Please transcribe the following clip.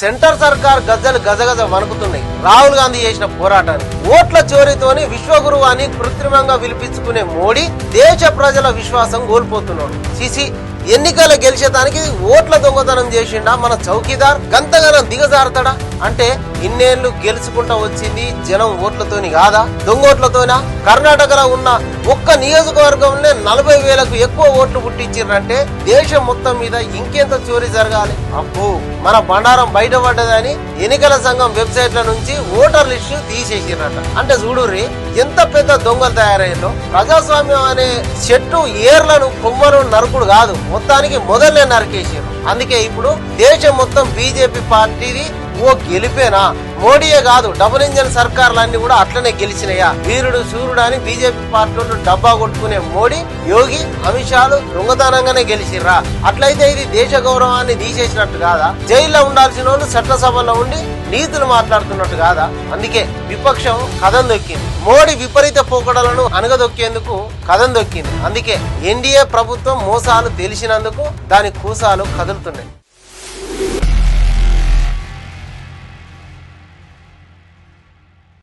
Centre సర్కార్ గజ్జలు గజగజ వణుకుతున్నాయి. రాహుల్ గాంధీ చేసిన పోరాటాన్ని ఓట్ల చోరీతోని విశ్వగురువాన్ని అని కృత్రిమంగా విలిపించుకునే మోడీ దేశ ప్రజల విశ్వాసం కోల్పోతున్నాడు. సిసి ఎన్నికలు గెలిచేదానికి ఓట్ల దొంగతనం చేసిండా మన చౌకీదార్? గంతగనం దిగజారుతాడా? అంటే ఇన్నేళ్ళు గెలుచుకుంటా వచ్చింది జనం ఓట్లతోని కాదా? దొంగోట్లతోనా? కర్ణాటకలో ఉన్న ఒక్క నియోజకవర్గంలో నలభై వేలకు ఎక్కువ ఓట్లు పుట్టించారంటే దేశం మొత్తం మీద ఇంకెంత చోరీ జరగాలి? అబ్బో మన బండారం బయటపడ్డదని ఎన్నికల సంఘం వెబ్సైట్ల నుంచి ఓటర్ లిస్టు తీసేసిరట అంటే చూడుర్రి ఎంత పెద్ద దొంగలు తయారయ్యారో. ప్రజాస్వామ్యం అనే చెట్టు ఏర్లను కొమ్మను నరుకుడు కాదు మొత్తానికి మొదలే నరికేసారు అందుకే ఇప్పుడు దేశం మొత్తం బీజేపీ పార్టీని ఓ గెలిపేనా? మోడీయే కాదు డబుల్ ఇంజన్ సర్కార్లన్నీ కూడా అట్లనే గెలిచినయా వీరుడు సూర్యుడు అని బీజేపీ పార్టీలు డబ్బా కొట్టుకునే మోడీ యోగి అమిత్ షాలు దొంగతనంగానే గెలిచిర్రా. అట్లయితే ఇది దేశ గౌరవాన్ని తీసేసినట్టు కాదా? జైల్లో ఉండాల్సిన వాళ్ళు చట్టసభలో ఉండి నీతులు మాట్లాడుతున్నట్టు కాదా? అందుకే విపక్షం కథం దొక్కింది. మోడీ విపరీత పోకడలను అనగదొక్కేందుకు కథం దొక్కింది. అందుకే ఎన్డీఏ ప్రభుత్వం మోసాలు తెలిసినందుకు దాని కూసాలు కదులుతున్నాయి.